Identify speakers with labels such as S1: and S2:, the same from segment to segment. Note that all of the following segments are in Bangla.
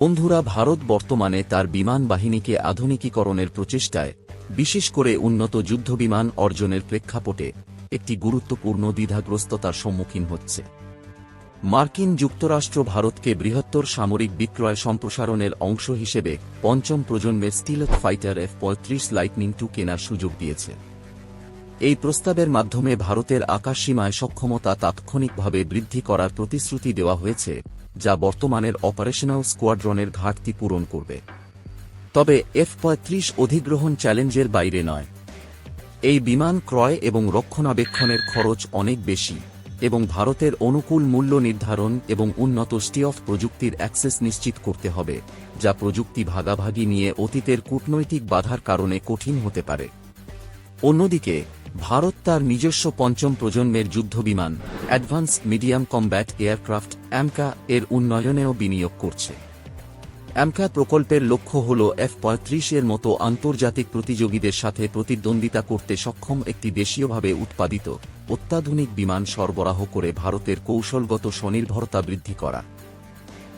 S1: বন্ধুরা, ভারত বর্তমানে তার বিমান বাহিনীকে আধুনিকীকরণের প্রচেষ্টায়, বিশেষ করে উন্নত যুদ্ধবিমান অর্জনের প্রেক্ষাপটে একটি গুরুত্বপূর্ণ দ্বিধাগ্রস্ততার সম্মুখীন হচ্ছে। মার্কিন যুক্তরাষ্ট্র ভারতকে বৃহত্তর সামরিক বিক্রয় সম্প্রসারণের অংশ হিসেবে পঞ্চম প্রজন্মের স্টিলত ফাইটার এফ পঁয়ত্রিশ লাইটনিং টু কেনার সুযোগ দিয়েছে। এই প্রস্তাবের মাধ্যমে ভারতের আকাশসীমায় সক্ষমতা তাৎক্ষণিকভাবে বৃদ্ধি করার প্রতিশ্রুতি দেওয়া হয়েছে যা বর্তমানের অপারেশনাল স্কোয়াড্রনের ঘাটতি পূরণ করবে। তবে এফ পঁয়ত্রিশ অধিগ্রহণ চ্যালেঞ্জের বাইরে নয়। এই বিমান ক্রয় এবং রক্ষণাবেক্ষণের খরচ অনেক বেশি এবং ভারতের অনুকূল মূল্য নির্ধারণ এবং উন্নত স্টিঅফ প্রযুক্তির অ্যাক্সেস নিশ্চিত করতে হবে, যা প্রযুক্তি ভাগাভাগি নিয়ে অতীতের কূটনৈতিক বাধার কারণে কঠিন হতে পারে। অন্যদিকে, ভারত তার নিজস্ব পঞ্চম প্রজন্মের যুদ্ধবিমান advance medium combat aircraft AMCA এর উন্নয়নেও বিনিয়োগ করছে। অ্যামকা প্রকল্পের লক্ষ্য হল এফ পঁয়ত্রিশ এর মতো আন্তর্জাতিক প্রতিযোগীদের সাথে প্রতিদ্বন্দ্বিতা করতে সক্ষম একটি দেশীয়ভাবে উৎপাদিত, অত্যাধুনিক বিমান সরবরাহ করে ভারতের কৌশলগত স্বনির্ভরতা বৃদ্ধি করা।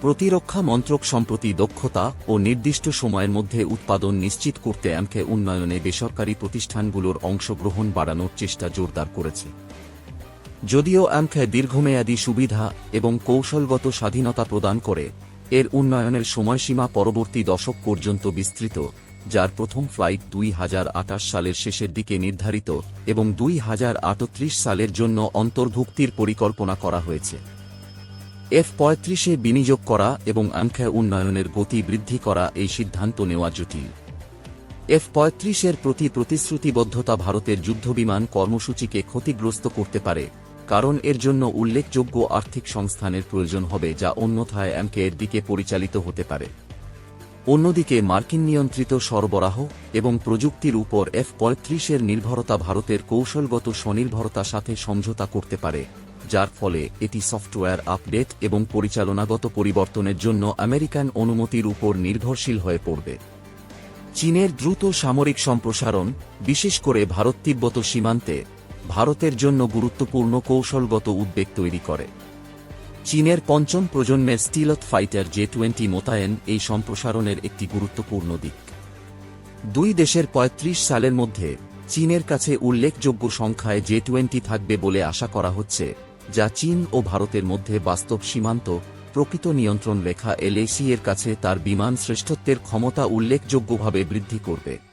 S1: প্রতিরক্ষা মন্ত্রক সম্প্রতি দক্ষতা ও নির্দিষ্ট সময়ের মধ্যে উৎপাদন নিশ্চিত করতে অ্যামকে উন্নয়নে বেসরকারি প্রতিষ্ঠানগুলোর অংশগ্রহণ বাড়ানোর চেষ্টা জোরদার করেছে। যদিও অ্যামকে দীর্ঘমেয়াদী সুবিধা এবং কৌশলগত স্বাধীনতা প্রদান করে, এর উন্নয়নের সময়সীমা পরবর্তী দশক পর্যন্ত বিস্তৃত, যার প্রথম ফ্লাইট দুই হাজার আঠাশ সালের শেষের দিকে নির্ধারিত এবং দুই হাজার আটত্রিশ সালের জন্য অন্তর্ভুক্তির পরিকল্পনা করা হয়েছে। এফ পঁয়ত্রিশে বিনিয়োগ করা এবং আমখা উন্নয়নের গতি বৃদ্ধি করা এই সিদ্ধান্ত নেওয়া জটিল। এফ পঁয়ত্রিশের প্রতি প্রতিশ্রুতিবদ্ধতা ভারতের যুদ্ধবিমান কর্মসূচিকে ক্ষতিগ্রস্ত করতে পারে কারণ এর জন্য উল্লেখযোগ্য আর্থিক সংস্থানের প্রয়োজন হবে যা অন্যথায় এমকে এর দিকে পরিচালিত হতে পারে। অন্যদিকে মার্কিন নিয়ন্ত্রিত সরবরাহ এবং প্রযুক্তির উপর এফ পঁয়ত্রিশের নির্ভরতা ভারতের কৌশলগত স্বনির্ভরতার সাথে সমঝোতা করতে পারে, যার ফলে এটি সফটওয়্যার আপডেট এবং পরিচালনাগত পরিবর্তনের জন্য আমেরিকান অনুমতির উপর নির্ভরশীল হয়ে পড়বে। চীনের দ্রুত সামরিক সম্প্রসারণ, বিশেষ করে ভারত তিব্বত সীমান্তে ভারতের জন্য গুরুত্বপূর্ণ কৌশলগত উদ্বেগ তৈরি করে। চীনের পঞ্চম প্রজন্মের স্টিলত ফাইটার জে টোয়েন্টি মোতায়েন এই সম্প্রসারণের একটি গুরুত্বপূর্ণ দিক। দুই দেশের ৩৫ সালের মধ্যে চীনের কাছে উল্লেখযোগ্য সংখ্যায় জে টোয়েন্টি থাকবে বলে আশা করা হচ্ছে, যা চীন ও ভারতের মধ্যে বাস্তব সীমান্ত, প্রকৃত নিয়ন্ত্রণ রেখা এলএসি এর কাছে তার বিমান শ্রেষ্ঠত্বের ক্ষমতা উল্লেখযোগ্যভাবে বৃদ্ধি করবে।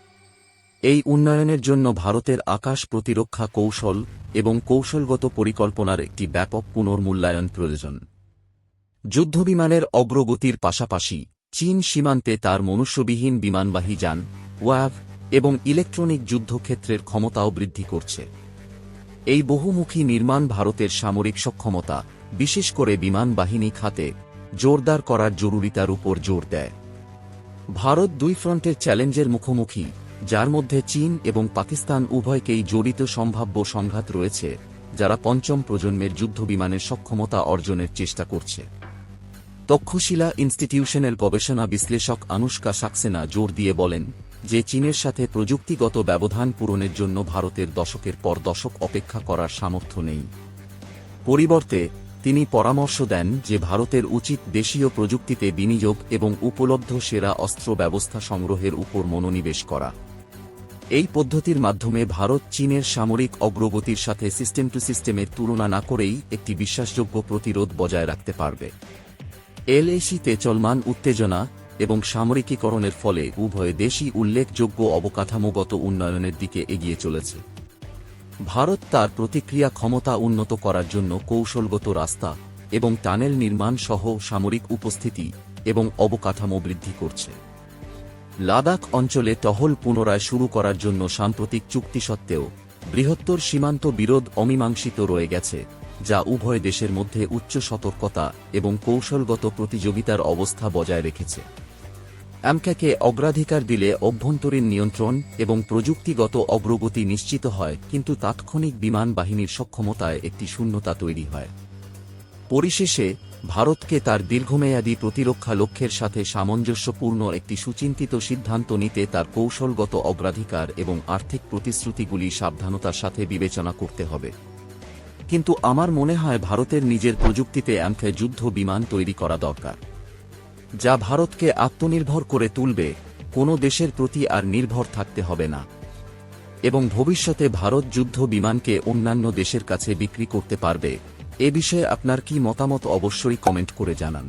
S1: এই উন্নয়নের জন্য ভারতের আকাশ প্রতিরক্ষা কৌশল এবং কৌশলগত পরিকল্পনার একটি ব্যাপক পুনর্মূল্যায়ন প্রয়োজন। যুদ্ধবিমানের অগ্রগতির পাশাপাশি চীন সীমান্তে তার মনুষ্যবিহীন বিমানবাহী যান, ওয়াভ এবং ইলেকট্রনিক যুদ্ধক্ষেত্রের ক্ষমতাও বৃদ্ধি করছে। এই বহুমুখী নির্মাণ ভারতের সামরিক সক্ষমতা, বিশেষ করে বিমান বাহিনী খাতে, জোরদার করার জরুরিতার উপর জোর দেয়। ভারত দুই ফ্রন্টের চ্যালেঞ্জের মুখোমুখি যার মধ্যে চীন এবং পাকিস্তান উভয়কেই জড়িত সম্ভাব্য সংঘাত রয়েছে, যারা পঞ্চম প্রজন্মের যুদ্ধবিমানের সক্ষমতা অর্জনের চেষ্টা করছে। তক্ষশিলা ইনস্টিটিউশনের গবেষণা বিশ্লেষক আনুষ্কা সাক্সেনা জোর দিয়ে বলেন যে চীনের সাথে প্রযুক্তিগত ব্যবধান পূরণের জন্য ভারতের দশকের পর দশক অপেক্ষা করার সামর্থ্য নেই। পরিবর্তে, তিনি পরামর্শ দেন যে ভারতের উচিত দেশীয় প্রযুক্তিতে বিনিয়োগ এবং উপলব্ধ সেরা অস্ত্র ব্যবস্থা সংগ্রহের উপর মনোনিবেশ করা। এই পদ্ধতির মাধ্যমে ভারত চীনের সামরিক অগ্রগতির সাথে সিস্টেম টু সিস্টেমের তুলনা না করেই একটি বিশ্বাসযোগ্য প্রতিরোধ বজায় রাখতে পারবে। এলএসিতে চলমান উত্তেজনা এবং সামরিকীকরণের ফলে উভয় দেশই উল্লেখযোগ্য অবকাঠামোগত উন্নয়নের দিকে এগিয়ে চলেছে। ভারত তার প্রতিক্রিয়া ক্ষমতা উন্নত করার জন্য কৌশলগত রাস্তা এবং টানেল নির্মাণ সহ সামরিক উপস্থিতি এবং অবকাঠামো বৃদ্ধি করছে। লাদাখ অঞ্চলে টহল পুনরায় শুরু করার জন্য সাম্প্রতিক চুক্তি সত্ত্বেও বৃহত্তর সীমান্ত বিরোধ অমীমাংসিত রয়ে গেছে, যা উভয় দেশের মধ্যে উচ্চ সতর্কতা এবং কৌশলগত প্রতিযোগিতার অবস্থা বজায় রেখেছে। অ্যামক্যাকে অগ্রাধিকার দিলে অভ্যন্তরীণ নিয়ন্ত্রণ এবং প্রযুক্তিগত অগ্রগতি নিশ্চিত হয়, কিন্তু তাৎক্ষণিক বিমান বাহিনীর সক্ষমতায় একটি শূন্যতা তৈরি হয়। পরিশেষে ভারতকে তার দীর্ঘমেয়াদী প্রতিরক্ষা লক্ষ্যের সাথে সামঞ্জস্যপূর্ণ একটি সুচিন্তিত সিদ্ধান্ত নিতে তার কৌশলগত অগ্রাধিকার এবং আর্থিক প্রতিশ্রুতিগুলি সাবধানতার সাথে বিবেচনা করতে হবে। কিন্তু আমার মনে হয় ভারতের নিজের প্রযুক্তিতে অ্যামকে যুদ্ধ বিমান তৈরি করা দরকার। যা ভারতকে আত্মনির্ভর করে তুলবে, কোনো দেশের প্রতি আর নির্ভর থাকতে হবে না। এবং ভবিষ্যতে ভারত যুদ্ধ বিমানকে অন্যান্য দেশের কাছে বিক্রি করতে পারবে। এ বিষয়ে আপনার কি মতামত অবশ্যই কমেন্ট করে জানান।